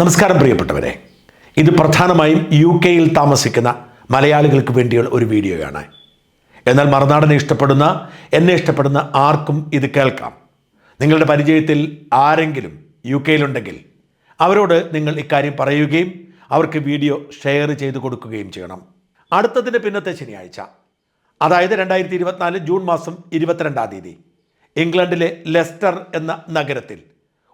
നമസ്കാരം പ്രിയപ്പെട്ടവരെ. ഇത് പ്രധാനമായും യു കെയിൽ താമസിക്കുന്ന മലയാളികൾക്ക് വേണ്ടിയുള്ള ഒരു വീഡിയോയാണ്. എന്നാൽ മറുനാടനെ ഇഷ്ടപ്പെടുന്ന എന്നെ ഇഷ്ടപ്പെടുന്ന ആർക്കും ഇത് കേൾക്കാം. നിങ്ങളുടെ പരിചയത്തിൽ ആരെങ്കിലും യു കെയിലുണ്ടെങ്കിൽ അവരോട് നിങ്ങൾ ഇക്കാര്യം പറയുകയും അവർക്ക് വീഡിയോ ഷെയർ ചെയ്ത് കൊടുക്കുകയും ചെയ്യണം. അടുത്തതിന്റെ പിന്നത്തെ ശനിയാഴ്ച അതായത് രണ്ടായിരത്തി ഇരുപത്തിനാല് ജൂൺ മാസം ഇരുപത്തിരണ്ടാം തീയതി ഇംഗ്ലണ്ടിലെ ലെസ്റ്റർ എന്ന നഗരത്തിൽ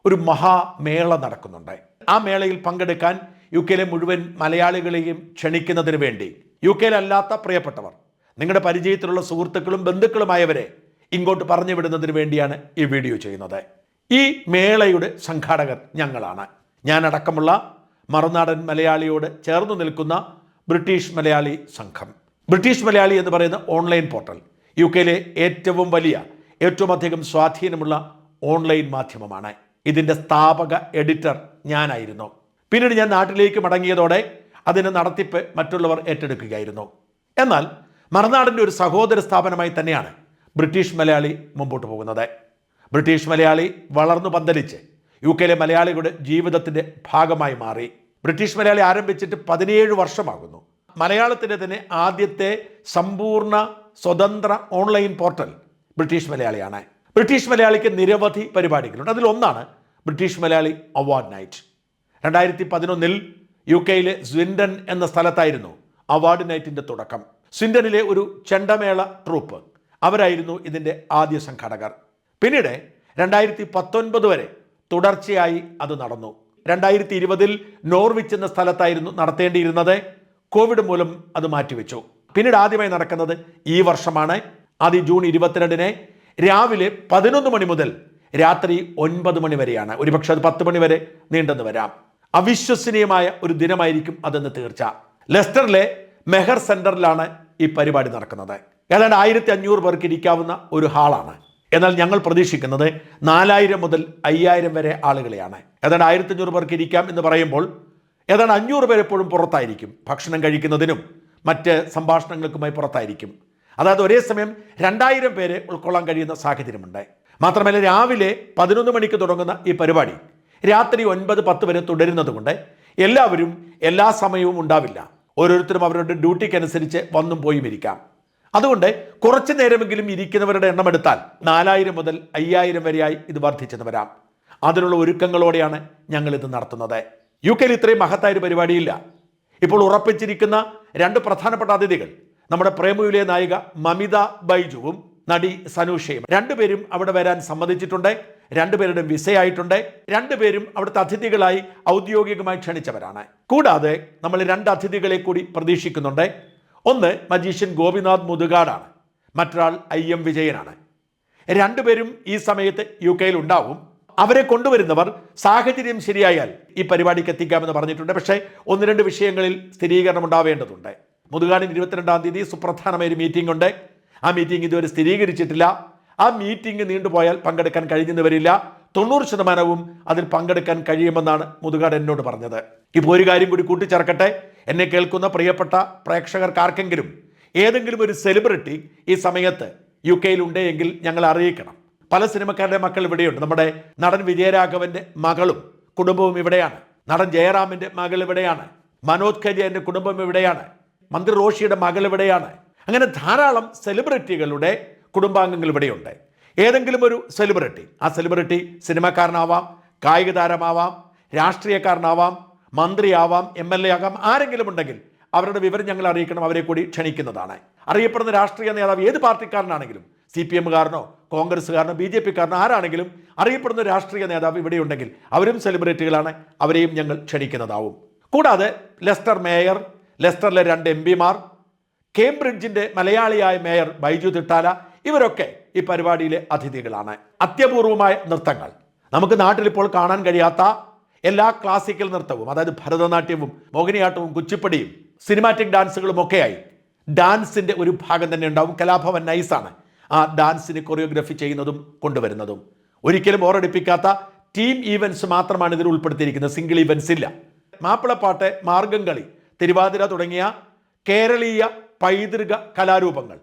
ഒരു മഹാമേള നടക്കുന്നുണ്ട്. ആ മേളയിൽ പങ്കെടുക്കാൻ യു കെയിലെ മുഴുവൻ മലയാളികളെയും ക്ഷണിക്കുന്നതിന് വേണ്ടി. യു കെയിലല്ലാത്ത പ്രിയപ്പെട്ടവർ നിങ്ങളുടെ പരിചയത്തിലുള്ള സുഹൃത്തുക്കളും ബന്ധുക്കളുമായവരെ ഇങ്ങോട്ട് പറഞ്ഞു വിടുന്നതിന് വേണ്ടിയാണ് ഈ വീഡിയോ ചെയ്യുന്നത്. ഈ മേളയുടെ സംഘാടകർ ഞങ്ങളാണ്. ഞാനടക്കമുള്ള മറുനാടൻ മലയാളിയോട് ചേർന്ന് നിൽക്കുന്ന ബ്രിട്ടീഷ് മലയാളി സംഘം. ബ്രിട്ടീഷ് മലയാളി എന്ന് പറയുന്ന ഓൺലൈൻ പോർട്ടൽ യു കെയിലെ ഏറ്റവും വലിയ ഏറ്റവും അധികം സ്വാധീനമുള്ള ഓൺലൈൻ മാധ്യമമാണ്. ഇതിന്റെ സ്ഥാപക എഡിറ്റർ ഞാനായിരുന്നു. പിന്നീട് ഞാൻ നാട്ടിലേക്ക് മടങ്ങിയതോടെ അതിന് നടത്തിപ്പ് മറ്റുള്ളവർ ഏറ്റെടുക്കുകയായിരുന്നു. എന്നാൽ മറുനാടിന്റെ ഒരു സഹോദര സ്ഥാപനമായി തന്നെയാണ് ബ്രിട്ടീഷ് മലയാളി മുമ്പോട്ട് പോകുന്നത്. ബ്രിട്ടീഷ് മലയാളി വളർന്നു പന്തലിച്ച് യു കെയിലെ മലയാളികളുടെ ജീവിതത്തിന്റെ ഭാഗമായി മാറി. ബ്രിട്ടീഷ് മലയാളി ആരംഭിച്ചിട്ട് പതിനേഴ് വർഷമാകുന്നു. മലയാളത്തിന്റെ തന്നെ ആദ്യത്തെ സമ്പൂർണ സ്വതന്ത്ര ഓൺലൈൻ പോർട്ടൽ ബ്രിട്ടീഷ് മലയാളിയാണ്. ബ്രിട്ടീഷ് മലയാളിക്ക് നിരവധി പരിപാടികളുണ്ട്. അതിലൊന്നാണ് ബ്രിട്ടീഷ് മലയാളി അവാർഡ് നൈറ്റ്. രണ്ടായിരത്തി പതിനൊന്നിൽ യു കെയിലെ സ്വിൻഡൻ എന്ന സ്ഥലത്തായിരുന്നു അവാർഡ് നൈറ്റിന്റെ തുടക്കം. സ്വിൻഡനിലെ ഒരു ചെണ്ടമേള ട്രൂപ്പ്. അവരായിരുന്നു ഇതിന്റെ ആദ്യ സംഘാടകർ. പിന്നീട് രണ്ടായിരത്തി പത്തൊൻപത് വരെ തുടർച്ചയായി അത് നടന്നു. രണ്ടായിരത്തി ഇരുപതിൽ നോർവിച്ച് എന്ന സ്ഥലത്തായിരുന്നു നടത്തേണ്ടിയിരുന്നത്. കോവിഡ് മൂലം അത് മാറ്റിവെച്ചു. പിന്നീട് ആദ്യമായി നടക്കുന്നത് ഈ വർഷമാണ്. ആദ്യം ജൂൺ ഇരുപത്തിരണ്ടിന് രാവിലെ പതിനൊന്ന് മണി മുതൽ രാത്രി ഒൻപത് മണി വരെയാണ്. ഒരുപക്ഷെ അത് പത്ത് മണി വരെ നീണ്ടെന്ന് വരാം. അവിശ്വസനീയമായ ഒരു ദിനമായിരിക്കും അതെന്ന് തീർച്ച. ലെസ്റ്ററിലെ മെഹർ സെന്ററിലാണ് ഈ പരിപാടി നടക്കുന്നത്. ഏതാണ്ട് ആയിരത്തി അഞ്ഞൂറ് പേർക്ക് ഇരിക്കാവുന്ന ഒരു ഹാളാണ്. എന്നാൽ ഞങ്ങൾ പ്രതീക്ഷിക്കുന്നത് നാലായിരം മുതൽ അയ്യായിരം വരെ ആളുകളെയാണ്. ഏതാണ്ട് ആയിരത്തി അഞ്ഞൂറ് പേർക്ക് ഇരിക്കാം എന്ന് പറയുമ്പോൾ ഏതാണ്ട് അഞ്ഞൂറ് പേരെപ്പോഴും പുറത്തായിരിക്കും. ഭക്ഷണം കഴിക്കുന്നതിനും മറ്റ് സംഭാഷണങ്ങൾക്കുമായി പുറത്തായിരിക്കും. അതായത് ഒരേ സമയം രണ്ടായിരം പേരെ ഉൾക്കൊള്ളാൻ കഴിയുന്ന സാഹചര്യമുണ്ട്. മാത്രമല്ല രാവിലെ പതിനൊന്ന് മണിക്ക് തുടങ്ങുന്ന ഈ പരിപാടി രാത്രി ഒൻപത് പത്ത് വരെ തുടരുന്നതുകൊണ്ട് എല്ലാവരും എല്ലാ സമയവും ഉണ്ടാവില്ല. ഓരോരുത്തരും അവരുടെ ഡ്യൂട്ടിക്കനുസരിച്ച് വന്നും പോയും ഇരിക്കാം. അതുകൊണ്ട് കുറച്ചു നേരമെങ്കിലും ഇരിക്കുന്നവരുടെ എണ്ണം എടുത്താൽ നാലായിരം മുതൽ അയ്യായിരം വരെയായി ഇത് വർദ്ധിച്ചെന്ന് വരാം. അതിനുള്ള ഒരുക്കങ്ങളോടെയാണ് ഞങ്ങൾ ഇത് നടത്തുന്നത്. യു കെയിൽ ഇത്രയും മഹത്തായ ഒരു പരിപാടിയില്ല. ഇപ്പോൾ ഉറപ്പിച്ചിരിക്കുന്ന രണ്ട് പ്രധാനപ്പെട്ട അതിഥികൾ നമ്മുടെ പ്രേമയിലെ നായിക മമിത ബൈജുവും നടി സനൂഷയും രണ്ടുപേരും അവിടെ വരാൻ സമ്മതിച്ചിട്ടുണ്ട്. രണ്ടുപേരുടെ വിസയായിട്ടുണ്ട്. രണ്ടുപേരും അവിടുത്തെ അതിഥികളായി ഔദ്യോഗികമായി ക്ഷണിച്ചവരാണ്. കൂടാതെ നമ്മൾ രണ്ട് അതിഥികളെ കൂടി പ്രതീക്ഷിക്കുന്നുണ്ട്. ഒന്ന് മജീഷ്യൻ ഗോപിനാഥ് മുതുകാടാണ്. മറ്റൊരാൾ ഐ എം വിജയനാണ്. രണ്ടുപേരും ഈ സമയത്ത് യു കെയിൽ ഉണ്ടാവും. അവരെ കൊണ്ടുവരുന്നവർ സാഹചര്യം ശരിയായാൽ ഈ പരിപാടിക്ക് എത്തിക്കാമെന്ന് പറഞ്ഞിട്ടുണ്ട്. പക്ഷേ ഒന്ന് രണ്ട് വിഷയങ്ങളിൽ സ്ഥിരീകരണം ഉണ്ടാവേണ്ടതുണ്ട്. മുതുകാടിന് ഇരുപത്തിരണ്ടാം തീയതി സുപ്രധാനമായ ഒരു മീറ്റിംഗ് ഉണ്ട്. ആ മീറ്റിംഗ് ഇതുവരെ സ്ഥിരീകരിച്ചിട്ടില്ല. ആ മീറ്റിംഗ് നീണ്ടുപോയാൽ പങ്കെടുക്കാൻ കഴിഞ്ഞെന്ന് വരില്ല. തൊണ്ണൂറ് ശതമാനവും അതിൽ പങ്കെടുക്കാൻ കഴിയുമെന്നാണ് മുതുകാട് എന്നോട് പറഞ്ഞത്. ഇപ്പോൾ ഒരു കാര്യം കൂടി കൂട്ടിച്ചേർക്കട്ടെ. എന്നെ കേൾക്കുന്ന പ്രിയപ്പെട്ട പ്രേക്ഷകർക്കാർക്കെങ്കിലും ഏതെങ്കിലും ഒരു സെലിബ്രിറ്റി ഈ സമയത്ത് യു കെയിൽ ഉണ്ടെങ്കിൽ ഞങ്ങൾ അറിയിക്കണം. പല സിനിമക്കാരുടെ മക്കൾ ഇവിടെയുണ്ട്. നമ്മുടെ നടൻ വിജയരാഘവന്റെ മകളും കുടുംബവും ഇവിടെയാണ്. നടൻ ജയറാമിന്റെ മകൾ ഇവിടെയാണ്. മനോജ് ഖരിയന്റെ കുടുംബം ഇവിടെയാണ്. മന്ത്രി റോഷിയുടെ മകൾ ഇവിടെയാണ്. അങ്ങനെ ധാരാളം സെലിബ്രിറ്റികളുടെ കുടുംബാംഗങ്ങൾ ഇവിടെയുണ്ട്. ഏതെങ്കിലും ഒരു സെലിബ്രിറ്റി ആ സെലിബ്രിറ്റി സിനിമാക്കാരനാവാം കായിക താരമാവാം രാഷ്ട്രീയക്കാരനാവാം മന്ത്രിയാവാം എം എൽ എ ആകാം ആരെങ്കിലും ഉണ്ടെങ്കിൽ അവരുടെ വിവരം ഞങ്ങൾ അറിയിക്കണം അവരെ കൂടി ക്ഷണിക്കുന്നതാണ്. അറിയപ്പെടുന്ന രാഷ്ട്രീയ നേതാവ് ഏത് പാർട്ടിക്കാരനാണെങ്കിലും സി പി എമ്മുകാരനോ കോൺഗ്രസ്സുകാരനോ ബി ജെ പിക്കാരനോ ആരാണെങ്കിലും അറിയപ്പെടുന്ന രാഷ്ട്രീയ നേതാവ് ഇവിടെയുണ്ടെങ്കിൽ അവരും സെലിബ്രിറ്റികളാണ് അവരെയും ഞങ്ങൾ ക്ഷണിക്കുന്നതാവും. കൂടാതെ ലെസ്റ്റർ മേയർ ലെസ്റ്ററിലെ രണ്ട് എം പിമാർ കേംബ്രിഡ്ജിന്റെ മലയാളിയായ മേയർ ബൈജു തിട്ടാല ഇവരൊക്കെ ഈ പരിപാടിയിലെ അതിഥികളാണ്. അത്യപൂർവമായ നൃത്തങ്ങൾ. നമുക്ക് നാട്ടിൽ ഇപ്പോൾ കാണാൻ കഴിയാത്ത എല്ലാ ക്ലാസിക്കൽ നൃത്തവും അതായത് ഭരതനാട്യവും മോഹിനിയാട്ടവും കുച്ചിപ്പടിയും സിനിമാറ്റിക് ഡാൻസുകളും ഒക്കെയായി ഡാൻസിന്റെ ഒരു ഭാഗം തന്നെ ഉണ്ടാവും. കലാഭവൻ നൈസാണ് ആ ഡാൻസിന് കൊറിയോഗ്രഫി ചെയ്യുന്നതും കൊണ്ടുവരുന്നതും. ഒരിക്കലും ബോറടിപ്പിക്കാത്ത ടീം ഈവൻസ് മാത്രമാണ് ഇതിൽ ഉൾപ്പെടുത്തിയിരിക്കുന്നത്. സിംഗിൾ ഈവൻസ് ഇല്ല. മാപ്പിളപ്പാട്ട് മാർഗംകളി തിരുവാതിര തുടങ്ങിയ കേരളീയ പൈതൃക കലാരൂപങ്ങൾ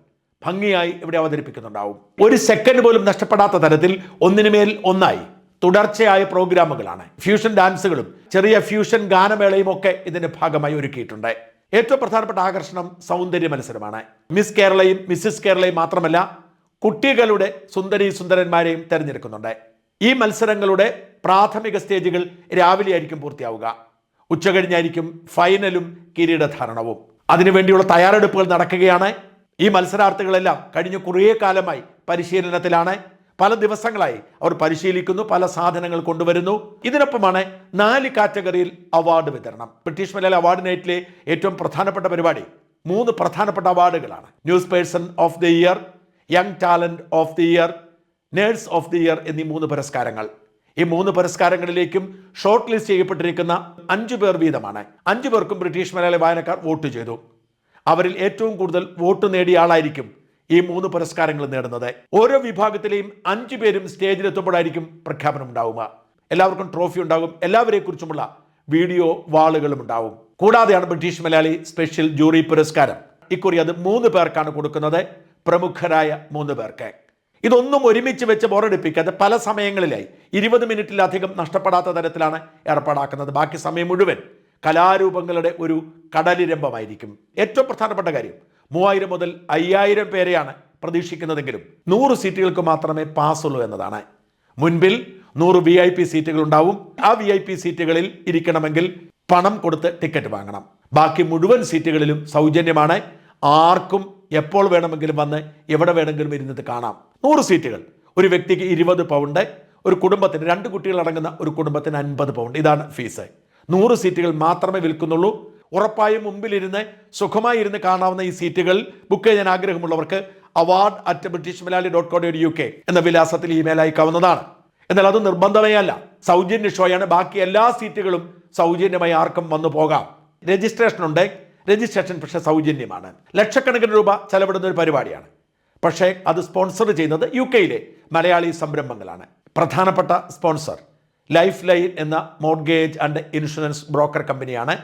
ഭംഗിയായി ഇവിടെ അവതരിപ്പിക്കുന്നുണ്ടാവും. ഒരു സെക്കൻഡ് പോലും നഷ്ടപ്പെടാത്ത തരത്തിൽ ഒന്നിനുമേൽ ഒന്നായി തുടർച്ചയായ പ്രോഗ്രാമുകളാണ്. ഫ്യൂഷൻ ഡാൻസുകളും ചെറിയ ഫ്യൂഷൻ ഗാനമേളയും ഒക്കെ ഇതിന്റെ ഭാഗമായി ഒരുക്കിയിട്ടുണ്ട്. ഏറ്റവും പ്രധാനപ്പെട്ട ആകർഷണം സൗന്ദര്യ മത്സരമാണ്. മിസ് കേരളയും മിസ്സിസ് കേരളയും മാത്രമല്ല കുട്ടികളുടെ സുന്ദരി സുന്ദരന്മാരെയും തിരഞ്ഞെടുക്കുന്നുണ്ട്. ഈ മത്സരങ്ങളുടെ പ്രാഥമിക സ്റ്റേജുകൾ രാവിലെ ആയിരിക്കും പൂർത്തിയാവുക. ഉച്ചകഴിഞ്ഞായിരിക്കും ഫൈനലും കിരീടധാരണവും. അതിനുവേണ്ടിയുള്ള തയ്യാറെടുപ്പുകൾ നടക്കുകയാണ്. ഈ മത്സരാർത്ഥികളെല്ലാം കഴിഞ്ഞ കുറേ കാലമായി പരിശീലനത്തിലാണ്. പല ദിവസങ്ങളായി അവർ പരിശീലിക്കുന്നു പല സാധനങ്ങൾ കൊണ്ടുവരുന്നു. ഇതിനൊപ്പമാണ് നാല് കാറ്റഗറിയിൽ അവാർഡ് വിതരണം. ബ്രിട്ടീഷ് മലയാള അവാർഡ് നൈറ്റിലെ ഏറ്റവും പ്രധാനപ്പെട്ട പരിപാടി. മൂന്ന് പ്രധാനപ്പെട്ട അവാർഡുകളാണ്. News person of the year young talent of the year nurse of the year എന്നീ മൂന്ന് പുരസ്കാരങ്ങൾ. ഈ മൂന്ന് പുരസ്കാരങ്ങളിലേക്കും ഷോർട്ട് ലിസ്റ്റ് ചെയ്യപ്പെട്ടിരിക്കുന്ന അഞ്ചു പേർ വീതമാണ്. അഞ്ചു പേർക്കും ബ്രിട്ടീഷ് മലയാളി വായനക്കാർ വോട്ട് ചെയ്തു. അവരിൽ ഏറ്റവും കൂടുതൽ വോട്ട് നേടിയ ആളായിരിക്കും ഈ മൂന്ന് പുരസ്കാരങ്ങൾ നേടുന്നത്. ഓരോ വിഭാഗത്തിലെയും അഞ്ചു പേരും സ്റ്റേജിലെത്തുമ്പോഴായിരിക്കും പ്രഖ്യാപനം ഉണ്ടാവുക. എല്ലാവർക്കും ട്രോഫി ഉണ്ടാകും. എല്ലാവരെ കുറിച്ചുമുള്ള വീഡിയോ വാളുകളും ഉണ്ടാവും. കൂടാതെയാണ് ബ്രിട്ടീഷ് മലയാളി സ്പെഷ്യൽ ജൂറി പുരസ്കാരം. ഇക്കുറി അത് മൂന്ന് പേർക്കാണ് കൊടുക്കുന്നത്. പ്രമുഖരായ മൂന്ന് പേർക്ക്. ഇതൊന്നും ഒരുമിച്ച് വെച്ച് ബോറടിപ്പിക്കാതെ പല സമയങ്ങളിലായി. ഇരുപത് മിനിറ്റിലധികം നഷ്ടപ്പെടാത്ത തരത്തിലാണ് ഏർപ്പാടാക്കുന്നത്. ബാക്കി സമയം മുഴുവൻ കലാരൂപങ്ങളുടെ ഒരു കടലിരമ്പമായിരിക്കും. ഏറ്റവും പ്രധാനപ്പെട്ട കാര്യം മൂവായിരം മുതൽ അയ്യായിരം പേരെയാണ് പ്രതീക്ഷിക്കുന്നതെങ്കിലും നൂറ് സീറ്റുകൾക്ക് മാത്രമേ പാസ് ഉള്ളൂ എന്നതാണ്. മുൻപിൽ നൂറ് വി ഐ പി സീറ്റുകൾ ഉണ്ടാവും. ആ വി ഐ പി സീറ്റുകളിൽ ഇരിക്കണമെങ്കിൽ പണം കൊടുത്ത് ടിക്കറ്റ് വാങ്ങണം. ബാക്കി മുഴുവൻ സീറ്റുകളിലും സൗജന്യമാണ്. ആർക്കും എപ്പോൾ വേണമെങ്കിലും വന്ന് എവിടെ വേണമെങ്കിലും ഇരുന്നിട്ട് കാണാം. നൂറ് സീറ്റുകൾ. ഒരു വ്യക്തിക്ക് ഇരുപത് പൗണ്ട് ഒരു കുടുംബത്തിന് രണ്ട് കുട്ടികൾ അടങ്ങുന്ന ഒരു കുടുംബത്തിന് അൻപത് പൗണ്ട് ഇതാണ് ഫീസ്. നൂറ് സീറ്റുകൾ മാത്രമേ വിൽക്കുന്നുള്ളൂ. ഉറപ്പായും മുമ്പിലിരുന്ന് സുഖമായി ഇരുന്ന് കാണാവുന്ന ഈ സീറ്റുകൾ ബുക്ക് ചെയ്യാൻ ആഗ്രഹമുള്ളവർക്ക് award at British Malayali dot co U K എന്ന വിലാസത്തിൽ ഇമെയിൽ അയക്കാവുന്നതാണ് എന്നാൽ അത് നിർബന്ധമേ അല്ല. സൗജന്യ ഷോയാണ് ബാക്കി എല്ലാ സീറ്റുകളും സൗജന്യമായി ആർക്കും വന്നു പോകാം. രജിസ്ട്രേഷൻ ഉണ്ട്. രജിസ്ട്രേഷൻ പക്ഷേ സൗജന്യമാണ്. ലക്ഷക്കണക്കിന് രൂപ ചെലവിടുന്ന ഒരു പരിപാടിയാണ്. പക്ഷേ അത് സ്പോൺസർ ചെയ്യുന്നത് യു കെയിലെ മലയാളി സംരംഭങ്ങളാണ്. പ്രധാനപ്പെട്ട സ്പോൺസർ ലൈഫ് ലൈൻ എന്ന മോർഗേജ് ആൻഡ് ഇൻഷുറൻസ് ബ്രോക്കർ കമ്പനിയാണ്.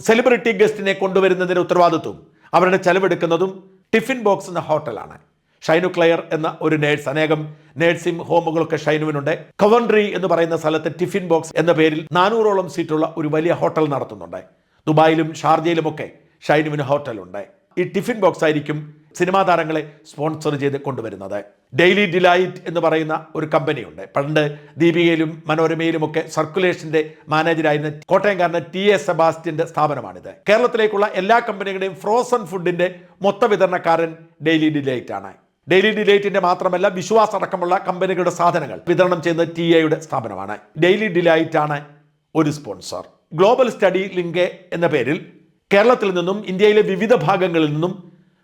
സെലിബ്രിറ്റി ഗസ്റ്റിനെ കൊണ്ടുവരുന്നതിന്റെ ഉത്തരവാദിത്വം അവരുടെ ചെലവെടുക്കുന്നതും ടിഫിൻ ബോക്സ് എന്ന ഹോട്ടലാണ്. ഷൈനു ക്ലെയർ എന്ന ഒരു നേഴ്സ് അനേകം നേഴ്സിംഗ് ഹോമുകളൊക്കെ ഷൈനുവിനുണ്ട്. കവൻട്രി എന്ന് പറയുന്ന സ്ഥലത്ത് ടിഫിൻ ബോക്സ് എന്ന പേരിൽ നാനൂറോളം സീറ്റുള്ള ഒരു വലിയ ഹോട്ടൽ നടത്തുന്നുണ്ട്. ദുബായിലും ഷാർജയിലുമൊക്കെ ഷൈനുവിന് ഹോട്ടലുണ്ട് ഈ ടിഫിൻ ബോക്സ് ആയിരിക്കും സിനിമാ താരങ്ങളെ സ്പോൺസർ ചെയ്ത് കൊണ്ടുവരുന്നത്. ഡെയിലി ഡിലൈറ്റ് എന്ന് പറയുന്ന ഒരു കമ്പനിയുണ്ട്. പണ്ട് ദീപികയിലും മനോരമയിലുമൊക്കെ സർക്കുലേഷന്റെ മാനേജരായിരുന്ന കോട്ടയംകാരന് ടി എസ് സെബാസ്റ്റ്യന്റെ സ്ഥാപനമാണിത്. കേരളത്തിലേക്കുള്ള എല്ലാ കമ്പനികളുടെയും ഫ്രോസൺ ഫുഡിന്റെ മൊത്ത വിതരണക്കാരൻ ഡെയിലി ഡിലൈറ്റ് ആണ്. ഡെയിലി ഡിലൈറ്റിന്റെ മാത്രമല്ല വിശ്വാസ് അടക്കമുള്ള കമ്പനികളുടെ സാധനങ്ങൾ വിതരണം ചെയ്യുന്ന ടി എയുടെ സ്ഥാപനമാണ്. ഡെയിലി ഡിലൈറ്റ് ആണ് ഒരു സ്പോൺസർ. ഗ്ലോബൽ സ്റ്റഡി ലിങ്ക് എന്ന പേരിൽ കേരളത്തിൽ നിന്നും ഇന്ത്യയിലെ വിവിധ ഭാഗങ്ങളിൽ നിന്നും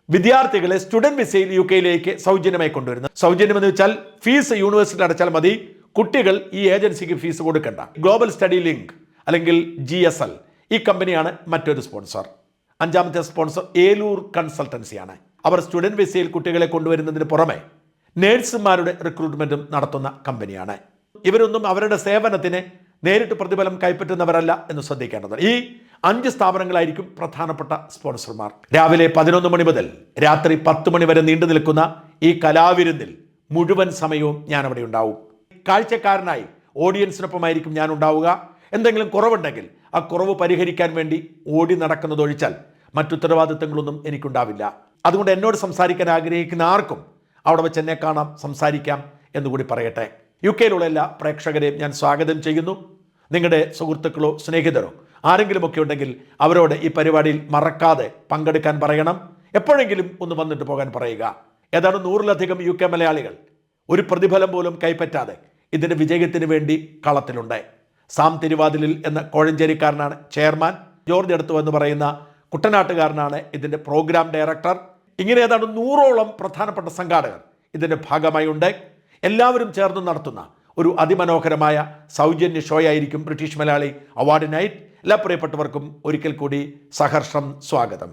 വിദ്യാർത്ഥികളെ സ്റ്റുഡന്റ് വിസയിൽ യു കെയിലേക്ക് സൗജന്യമായി കൊണ്ടുവരുന്നത് സൗജന്യം എന്ന് വെച്ചാൽ ഫീസ് യൂണിവേഴ്സിറ്റി അടച്ചാൽ മതി. കുട്ടികൾ ഈ ഏജൻസിക്ക് ഫീസ് കൊടുക്കേണ്ട. ഗ്ലോബൽ സ്റ്റഡി ലിങ്ക് അല്ലെങ്കിൽ ജി എസ് എൽ. ഈ കമ്പനിയാണ് മറ്റൊരു സ്പോൺസർ. അഞ്ചാമത്തെ സ്പോൺസർ ഏലൂർ കൺസൾട്ടൻസിയാണ്. അവർ സ്റ്റുഡന്റ് വിസയിൽ കുട്ടികളെ കൊണ്ടുവരുന്നതിന് പുറമെ നേഴ്സുമാരുടെ റിക്രൂട്ട്മെന്റും നടത്തുന്ന കമ്പനിയാണ്. ഇവരൊന്നും അവരുടെ സേവനത്തിന് നേരിട്ട് പ്രതിഫലം കൈപ്പറ്റുന്നവരല്ല എന്ന് ശ്രദ്ധിക്കേണ്ടത് ഈ അഞ്ച് സ്ഥാപനങ്ങളായിരിക്കും പ്രധാനപ്പെട്ട സ്പോൺസർമാർ. രാവിലെ പതിനൊന്ന് മണി മുതൽ രാത്രി പത്ത് മണി വരെ നീണ്ടു നിൽക്കുന്ന ഈ കലാവിരുന്നിൽ മുഴുവൻ സമയവും ഞാൻ അവിടെ ഉണ്ടാവും. കാഴ്ചക്കാരനായി ഓഡിയൻസിനൊപ്പമായിരിക്കും ഞാൻ ഉണ്ടാവുക. എന്തെങ്കിലും കുറവുണ്ടെങ്കിൽ ആ കുറവ് പരിഹരിക്കാൻ വേണ്ടി ഓടി നടക്കുന്നത് നടക്കുന്നതൊഴിച്ചാൽ മറ്റുത്തരവാദിത്തങ്ങളൊന്നും എനിക്കുണ്ടാവില്ല. അതുകൊണ്ട് എന്നോട് സംസാരിക്കാൻ ആഗ്രഹിക്കുന്ന ആർക്കും അവിടെ വെച്ച് എന്നെ കാണാം സംസാരിക്കാം എന്നുകൂടി പറയട്ടെ. യു കെയിലുള്ള എല്ലാ പ്രേക്ഷകരെയും ഞാൻ സ്വാഗതം ചെയ്യുന്നു. നിങ്ങളുടെ സുഹൃത്തുക്കളോ സ്നേഹിതരോ ആരെങ്കിലുമൊക്കെ ഉണ്ടെങ്കിൽ അവരോട് ഈ പരിപാടിയിൽ മറക്കാതെ പങ്കെടുക്കാൻ പറയണം. എപ്പോഴെങ്കിലും ഒന്ന് വന്നിട്ട് പോകാൻ പറയുക. ഏതാണ്ട് നൂറിലധികം യു കെ മലയാളികൾ ഒരു പ്രതിഫലം പോലും കൈപ്പറ്റാതെ ഇതിന്റെ വിജയത്തിന് വേണ്ടി കളത്തിലുണ്ട്. സാം തിരുവാതിലിൽ എന്ന കോഴഞ്ചേരിക്കാരനാണ് ചെയർമാൻ. ജോർജ് എടുത്തു എന്ന് പറയുന്ന കുട്ടനാട്ടുകാരനാണ് ഇതിന്റെ പ്രോഗ്രാം ഡയറക്ടർ. ഇങ്ങനെ ഏതാണ്ട് നൂറോളം പ്രധാനപ്പെട്ട സംഘാടകർ ഇതിന്റെ ഭാഗമായി ഉണ്ട് എല്ലാവരും ചേർന്ന് നടത്തുന്ന ഒരു അതിമനോഹരമായ സൗജന്യ ഷോയായിരിക്കും ബ്രിട്ടീഷ് മലയാളി അവാർഡ് നൈറ്റ്. എല്ലാ പ്രിയപ്പെട്ടവർക്കും ഒരിക്കൽ കൂടി സഹർഷം സ്വാഗതം.